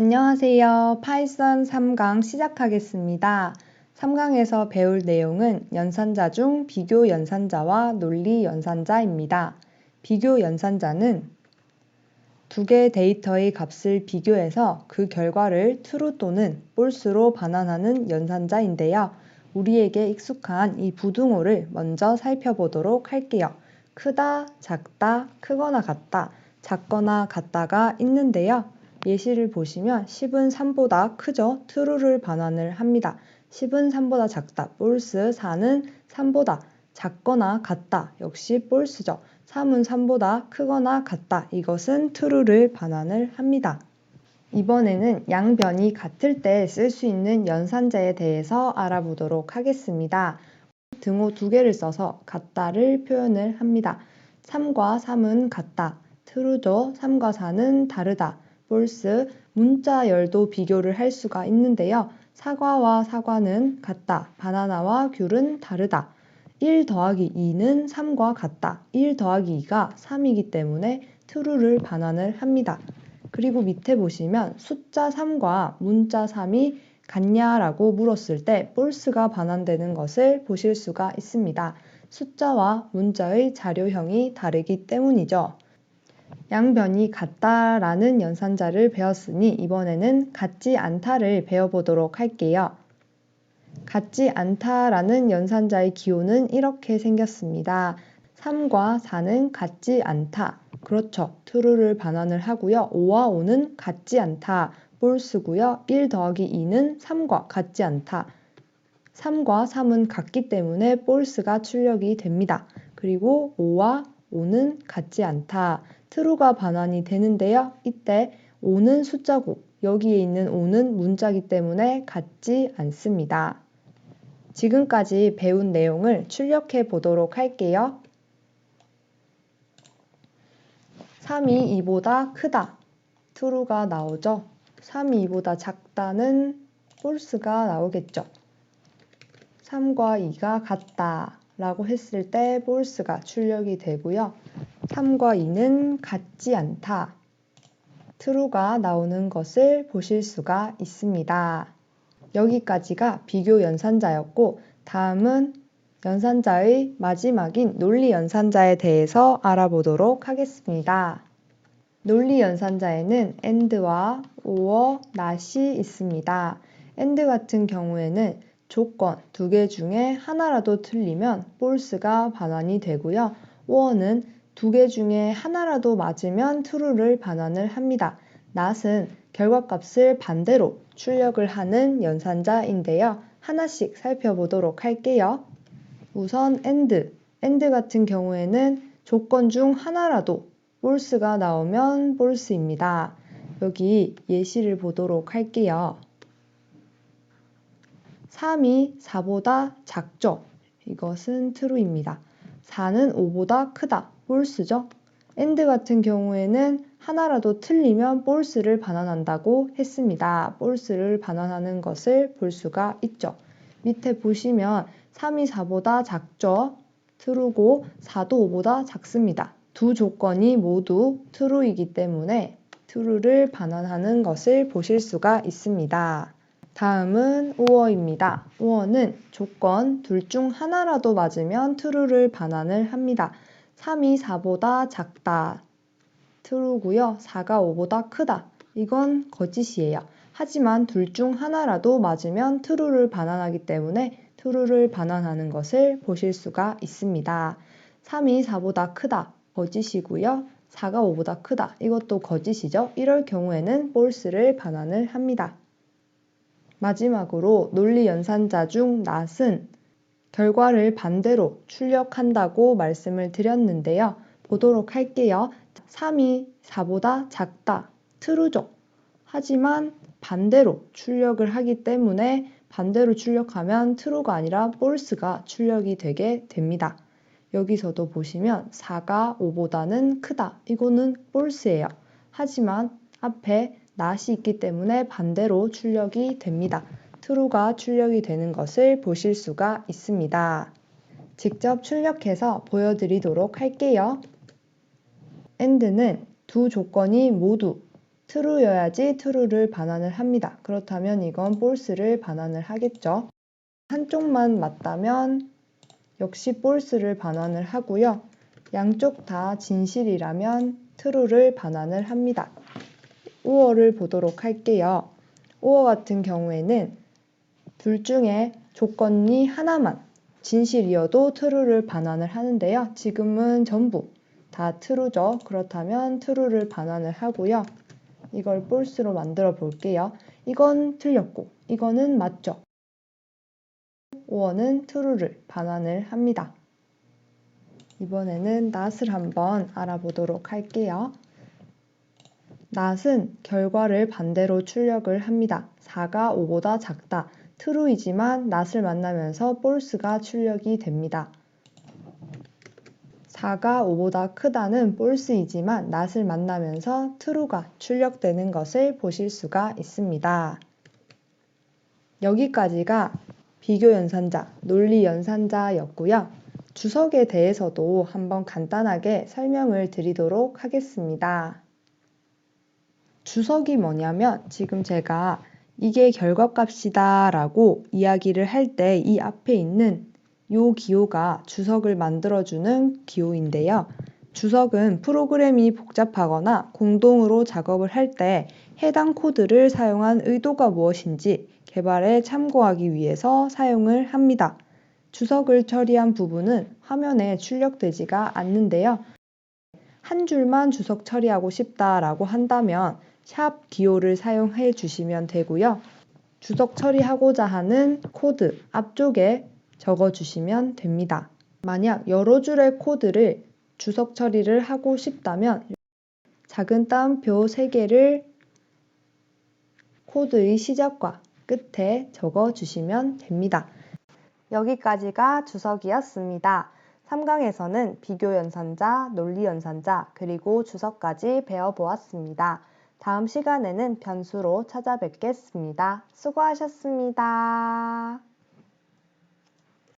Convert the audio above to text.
안녕하세요. 파이썬 3강 시작하겠습니다. 3강에서 배울 내용은 연산자 중 비교 연산자와 논리 연산자입니다. 비교 연산자는 두 개의 데이터의 값을 비교해서 그 결과를 true 또는 false로 반환하는 연산자인데요. 우리에게 익숙한 이 부등호를 먼저 살펴보도록 할게요. 크다, 작다, 크거나 같다, 작거나 같다가 있는데요. 예시를 보시면 10은 3보다 크죠? true를 반환을 합니다. 10은 3보다 작다, false, 4는 3보다 작거나 같다, 역시 false죠. 3은 3보다 크거나 같다, 이것은 true를 반환을 합니다. 이번에는 양변이 같을 때 쓸 수 있는 연산자에 대해서 알아보도록 하겠습니다. 등호 두 개를 써서 같다를 표현을 합니다. 3과 3은 같다. true죠. 3과 4는 다르다. False. 문자열도 비교를 할 수가 있는데요. 사과와 사과는 같다. 바나나와 귤은 다르다. 1 더하기 2는 3과 같다. 1 더하기 2가 3이기 때문에 true를 반환을 합니다. 그리고 밑에 보시면 숫자 3과 문자 3이 같냐라고 물었을 때 false가 반환되는 것을 보실 수가 있습니다. 숫자와 문자의 자료형이 다르기 때문이죠. 양변이 같다라는 연산자를 배웠으니 이번에는 같지 않다를 배워보도록 할게요. 같지 않다라는 연산자의 기호는 이렇게 생겼습니다. 3과 4는 같지 않다. 그렇죠. true를 반환을 하고요. 5와 5는 같지 않다. false고요. 1 더하기 2는 3과 같지 않다. 3과 3은 같기 때문에 false가 출력이 됩니다. 그리고 5와 5는 같지 않다. True가 반환이 되는데요. 이때 5는 숫자고 여기에 있는 5는 문자기 때문에 같지 않습니다. 지금까지 배운 내용을 출력해 보도록 할게요. 3이 2보다 크다. true가 나오죠. 3이 2보다 작다는 false가 나오겠죠. 3과 2가 같다 라고 했을 때 false가 출력이 되고요. 3과 2는 같지 않다. true가 나오는 것을 보실 수가 있습니다. 여기까지가 비교 연산자였고 다음은 연산자의 마지막인 논리 연산자에 대해서 알아보도록 하겠습니다. 논리 연산자에는 and와 or, not이 있습니다. and 같은 경우에는 조건 두 개 중에 하나라도 틀리면 false가 반환이 되고요. or는 두 개 중에 하나라도 맞으면 true를 반환을 합니다. not은 결과값을 반대로 출력을 하는 연산자인데요. 하나씩 살펴보도록 할게요. 우선 and, and 같은 경우에는 조건 중 하나라도 false가 나오면 false입니다. 여기 예시를 보도록 할게요. 3이 4보다 작죠? 이것은 true입니다. 4는 5보다 크다. False죠? and 같은 경우에는 하나라도 틀리면 false를 반환한다고 했습니다. false를 반환하는 것을 볼 수가 있죠. 밑에 보시면 3이 4보다 작죠. true고 4도 5보다 작습니다. 두 조건이 모두 true이기 때문에 true를 반환하는 것을 보실 수가 있습니다. 다음은 or입니다. or는 조건 둘 중 하나라도 맞으면 true를 반환을 합니다. 3이 4보다 작다. true고요. 4가 5보다 크다. 이건 거짓이에요. 하지만 둘 중 하나라도 맞으면 true를 반환하기 때문에 true를 반환하는 것을 보실 수가 있습니다. 3이 4보다 크다. 거짓이고요. 4가 5보다 크다. 이것도 거짓이죠. 이럴 경우에는 false를 반환을 합니다. 마지막으로 논리 연산자 중 not은 결과를 반대로 출력한다고 말씀을 드렸는데요. 보도록 할게요. 3이 4보다 작다. true죠. 하지만 반대로 출력을 하기 때문에 반대로 출력하면 true가 아니라 false가 출력이 되게 됩니다. 여기서도 보시면 4가 5보다는 크다. 이거는 false예요. 하지만 앞에 not이 있기 때문에 반대로 출력이 됩니다. True가 출력이 되는 것을 보실 수가 있습니다. 직접 출력해서 보여드리도록 할게요. and는 두 조건이 모두 true여야지 true를 반환을 합니다. 그렇다면 이건 false를 반환을 하겠죠. 한쪽만 맞다면 역시 false를 반환을 하고요. 양쪽 다 진실이라면 true를 반환을 합니다. 5어를 보도록 할게요. 5어 같은 경우에는 둘 중에 조건이 하나만 진실이어도 true를 반환을 하는데요. 지금은 전부 다 true죠. 그렇다면 true를 반환을 하고요. 이걸 false로 만들어 볼게요. 이건 틀렸고 이거는 맞죠. 5어는 true를 반환을 합니다. 이번에는 not을 한번 알아보도록 할게요. not은 결과를 반대로 출력을 합니다. 4가 5보다 작다. True이지만 not을 만나면서 false가 출력이 됩니다. 4가 5보다 크다는 false이지만 not을 만나면서 true가 출력되는 것을 보실 수가 있습니다. 여기까지가 비교 연산자, 논리 연산자였고요. 주석에 대해서도 한번 간단하게 설명을 드리도록 하겠습니다. 주석이 뭐냐면 지금 제가 이게 결과값이다 라고 이야기를 할 때 이 앞에 있는 요 기호가 주석을 만들어주는 기호인데요. 주석은 프로그램이 복잡하거나 공동으로 작업을 할 때 해당 코드를 사용한 의도가 무엇인지 개발에 참고하기 위해서 사용을 합니다. 주석을 처리한 부분은 화면에 출력되지가 않는데요. 한 줄만 주석 처리하고 싶다라고 한다면 샵 기호를 사용해 주시면 되고요. 주석 처리하고자 하는 코드 앞쪽에 적어 주시면 됩니다. 만약 여러 줄의 코드를 주석 처리를 하고 싶다면 작은 따옴표 3개를 코드의 시작과 끝에 적어 주시면 됩니다. 여기까지가 주석이었습니다. 3강에서는 비교 연산자, 논리 연산자, 그리고 주석까지 배워보았습니다. 다음 시간에는 변수로 찾아뵙겠습니다. 수고하셨습니다.